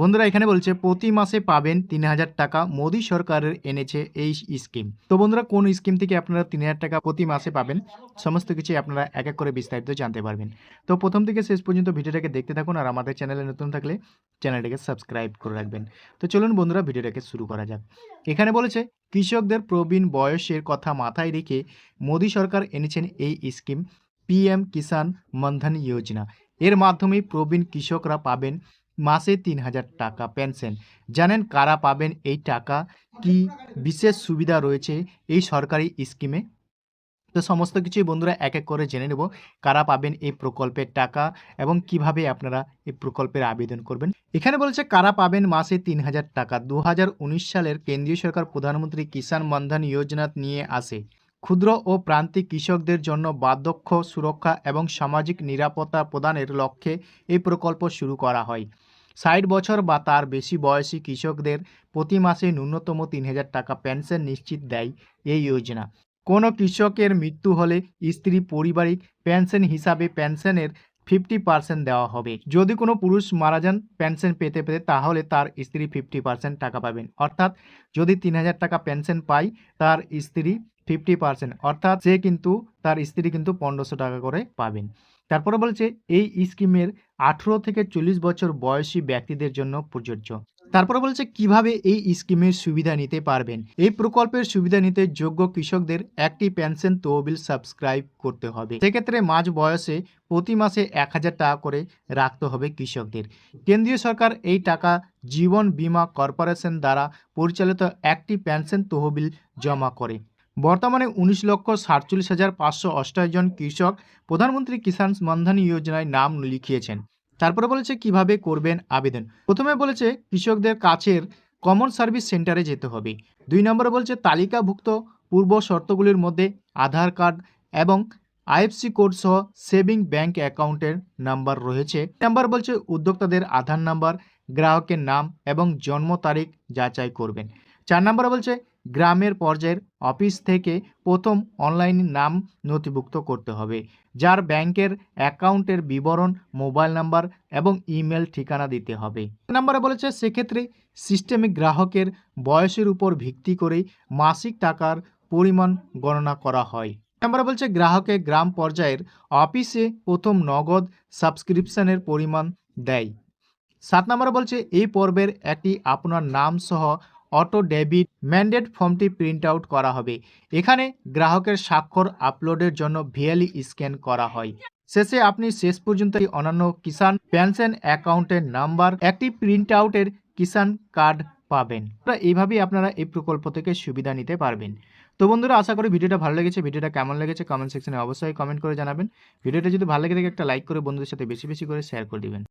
বন্ধুরা এখানে বলছে, প্রতি মাসে পাবেন তিন হাজার টাকা মোদী সরকারের এনেছে এই স্কিম। তো বন্ধুরা, কোন স্কিম থেকে আপনারা তিন হাজার টাকা প্রতি মাসে পাবেন? সমস্ত কিছু আপনারা এক এক করে বিস্তারিত জানতে পারবেন। তো প্রথম থেকে শেষ পর্যন্ত ভিডিওটাকে দেখতে থাকুন আর আমাদের চ্যানেলে নতুন থাকলে চ্যানেলটাকে সাবস্ক্রাইব করে রাখবেন। তো চলুন বন্ধুরা, ভিডিওটাকে শুরু করা যাক। এখানে বলেছে, কৃষকদের প্রবীণ বয়সের কথা মাথায় রেখে মোদী সরকার এনেছেন এই স্কিম, পিএম কিষাণ মনধন যোজনা। এর মাধ্যমে প্রবীণ কৃষকরা পাবেন মাসে তিন হাজার টাকা পেনশন। জানেন কারা পাবেন এই টাকা? কি বিশেষ সুবিধা রয়েছে এই সরকারি স্কিমে? তো সমস্ত কিছুই বন্ধুরা এক এক করে জেনে নেব। কারা পাবেন এই প্রকল্পের টাকা এবং কীভাবে আপনারা এই প্রকল্পের আবেদন করবেন? এখানে বলছে কারা পাবেন মাসে তিন হাজার টাকা? দু হাজার উনিশ সালের কেন্দ্রীয় সরকার প্রধানমন্ত্রী কিষাণ মনধন যোজনা নিয়ে আসে। ক্ষুদ্র ও প্রান্তিক কৃষকদের জন্য বার্ধক্য, সুরক্ষা এবং সামাজিক নিরাপত্তা প্রদানের লক্ষ্যে এই প্রকল্প শুরু করা হয়। ষাট বছর বা তার বেশি বয়সী কৃষকদের প্রতি মাসে ন্যূনতম তিন হাজার টাকা পেনশন নিশ্চিত দেয় এই যোজনা। কোনো কৃষকের মৃত্যু হলে স্ত্রী পারিবারিক পেনশন হিসাবে পেনশনের ফিফটি পার্সেন্ট দেওয়া হবে। যদি কোনো পুরুষ মারা যান পেনশন পেতে পেতে তাহলে তার স্ত্রী ফিফটি পার্সেন্ট টাকা পাবেন। অর্থাৎ যদি তিন হাজার টাকা পেনশন পায় তার স্ত্রী ফিফটি পার্সেন্ট অর্থাৎ সে কিন্তু তার স্ত্রী কিন্তু পনেরোশো টাকা করে পাবেন। তারপরে বলছে, এই স্কিমের আঠেরো থেকে চল্লিশ বছর বয়সী ব্যক্তিদের জন্য প্রযোজ্য। তারপরে বলছে, কীভাবে এই স্কিমের সুবিধা নিতে পারবেন? এই প্রকল্পের সুবিধা নিতে যোগ্য কৃষকদের একটি পেনশন তহবিল সাবস্ক্রাইব করতে হবে। সেক্ষেত্রে মাঝ বয়সে প্রতি মাসে এক হাজার টাকা করে রাখতে হবে কৃষকদের। কেন্দ্রীয় সরকার এই টাকা জীবন বীমা কর্পোরেশন দ্বারা পরিচালিত একটি পেনশন তহবিল জমা করে। বর্তমানে উনিশ লক্ষ সাতচল্লিশ হাজার পাঁচশো অষ্টাশি জন কৃষক প্রধানমন্ত্রী কিষাণ মনধন যোজনায় নাম লিখিয়েছেন। তারপরে বলেছে কীভাবে করবেন আবেদন। প্রথমে বলেছে কৃষকদের কাছের কমন সার্ভিস সেন্টারে যেতে হবে। দুই নম্বরে বলছে তালিকাভুক্ত পূর্ব শর্তগুলির মধ্যে আধার কার্ড এবং আইএফসি কোড সহ সেভিং ব্যাংক অ্যাকাউন্টের নাম্বার রয়েছে। নাম্বার বলছে উদ্যোক্তাদের আধার নাম্বার, গ্রাহকের নাম এবং জন্ম তারিখ যাচাই করবেন। চার নম্বরে বলছে গ্রামের পর্যায়ের অফিস থেকে প্রথম অনলাইন নাম নথিভুক্ত করতে হবে, যার ব্যাংকের অ্যাকাউন্টের বিবরণ, মোবাইল নাম্বার এবং ইমেল ঠিকানা দিতে হবে। নাম্বারে বলেছে, সেক্ষেত্রে সিস্টেমে গ্রাহকের বয়সের উপর ভিত্তি করে মাসিক টাকার পরিমাণ গণনা করা হয়। নাম্বারে বলছে গ্রাহকের গ্রাম পর্যায়ের অফিসে প্রথম নগদ সাবস্ক্রিপশনের পরিমাণ দেয়। সাত নম্বরে বলছে, এই পর্বের একটি আপনার নাম সহ অটো ডেবিট ম্যান্ডেট ফর্মটি প্রিন্ট আউট করা হবে। এখানে গ্রাহকের স্বাক্ষর আপলোডের জন্য ভিএলই স্ক্যান করা হয়। শেষে আপনি শেষ পর্যন্ত অন্যান্য কিষাণ পেনশন অ্যাকাউন্টের নাম্বার, একটি প্রিন্ট আউটের কিষাণ কার্ড পাবেন। এইভাবেই আপনারা এই প্রকল্প থেকে সুবিধা নিতে পারবেন। তো বন্ধুরা, আশা করি ভিডিওটা ভালো লেগেছে। ভিডিওটা কেমন লেগেছে কমেন্ট সেকশনে অবশ্যই কমেন্ট করে জানাবেন। ভিডিওটা যদি ভালো লেগে থাকে, একটা লাইক করে বন্ধুদের সাথে বেশি বেশি করে শেয়ার করে দিবেন।